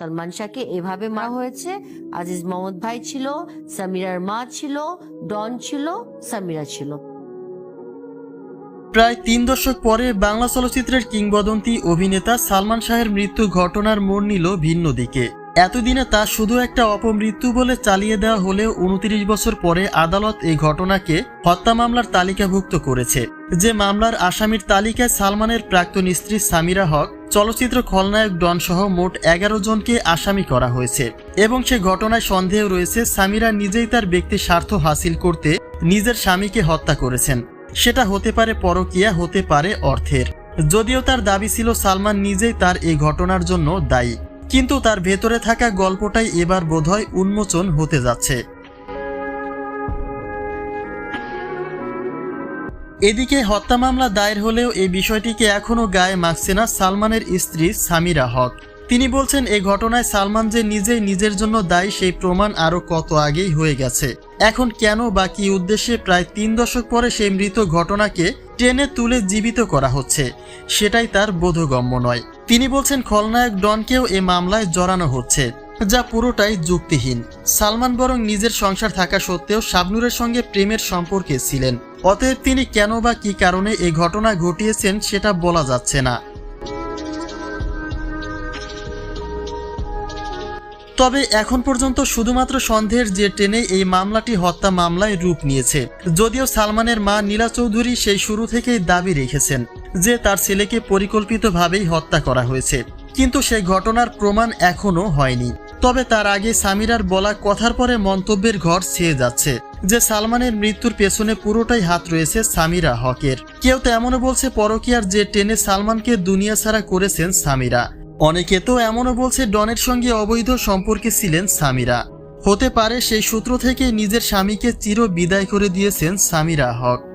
সালমান শাহকে এভাবে মারা হয়েছে। আজিজ মোহাম্মদ ভাই ছিল, সামিরার মা ছিল, ডন ছিল, সামিরা ছিল। প্রায় তিন দশক পরে বাংলা চলচ্চিত্রের কিংবদন্তি অভিনেতা সালমান শাহের মৃত্যু ঘটনার মোড় নিল ভিন্ন দিকে। এতদিনে তা শুধু একটা অপমৃত্যু বলে চালিয়ে দেওয়া হলেও উনত্রিশ বছর পরে আদালত এই ঘটনাকে হত্যা মামলার তালিকাভুক্ত করেছে। যে মামলার আসামির তালিকায় সালমানের প্রাক্তন স্ত্রী সামিরা হক চলচ্চিত্র খলনায়ক ডন সহ মোট এগারো জনকে আসামি করা হয়েছে এবং সে ঘটনায় সন্দেহ রয়েছে সামিরা নিজেই তার ব্যক্তি স্বার্থ হাসিল করতে নিজের স্বামীকে হত্যা করেছেন। সেটা হতে পারে পরকীয়া, হতে পারে অর্থের। যদিও তার দাবি ছিল সালমান নিজেই তার এই ঘটনার জন্য দায়ী। কিন্তু তার ভেতরে থাকা গল্পটাই এবার বোধহয় উন্মোচন হতে যাচ্ছে। এদিকে হত্যা মামলা দায়ের হলেও এই বিষয়টিকে এখনও গায়ে মাখছে না সালমানের স্ত্রী সামিরা হক। তিনি বলছেন এই ঘটনায় সালমান যে নিজেই নিজের জন্য দায়ী, সেই প্রমাণ আরও কত আগেই হয়ে গেছে। এখন কেন বা কি উদ্দেশ্যে প্রায় তিন দশক পরে সেই মৃত ঘটনাকে টেনে তুলে জীবিত করা হচ্ছে, সেটাই তার বোধগম্য নয়। তিনি বলছেন, খলনায়ক ডনকেও এ মামলায় জড়ানো হচ্ছে। যা পুরোটাই যুক্তিহীন। সালমান বরং নিজের সংসার থাকা সত্ত্বেও শাবনুরের সঙ্গে প্রেমের সম্পর্কে ছিলেন। অতএব তিনি কেন বা কি কারণে এই ঘটনা ঘটিয়েছেন সেটা বলা যাচ্ছে না। তবে এখন পর্যন্ত শুধুমাত্র সন্দেহের যে টেনে এই মামলাটি হত্যা মামলায় রূপ নিয়েছে। যদিও সালমানের মা নীলা চৌধুরী সেই শুরু থেকেই দাবি রেখেছেন যে তার ছেলেকে পরিকল্পিতভাবেই হত্যা করা হয়েছে। কিন্তু সেই ঘটনার প্রমাণ এখনও হয়নি। তবে তার আগে সামিরার বলা কথার পরে মন্তব্যের ঘর ছেয়ে যাচ্ছে যে সালমানের মৃত্যুর পেছনে পুরোটাই হাত রয়েছে সামিরা হকের। কেউ তো এমনও বলছে পরকিয়ার যে টেনে সালমানকে দুনিয়া ছাড়া করেছেন সামিরা। অনেকে তো এমনও বলছে ডনের সঙ্গে অবৈধ সম্পর্কে ছিলেন সামিরা। হতে পারে সেই সূত্র থেকে নিজের স্বামীকে চির বিদায় করে দিয়েছেন সামিরা হক।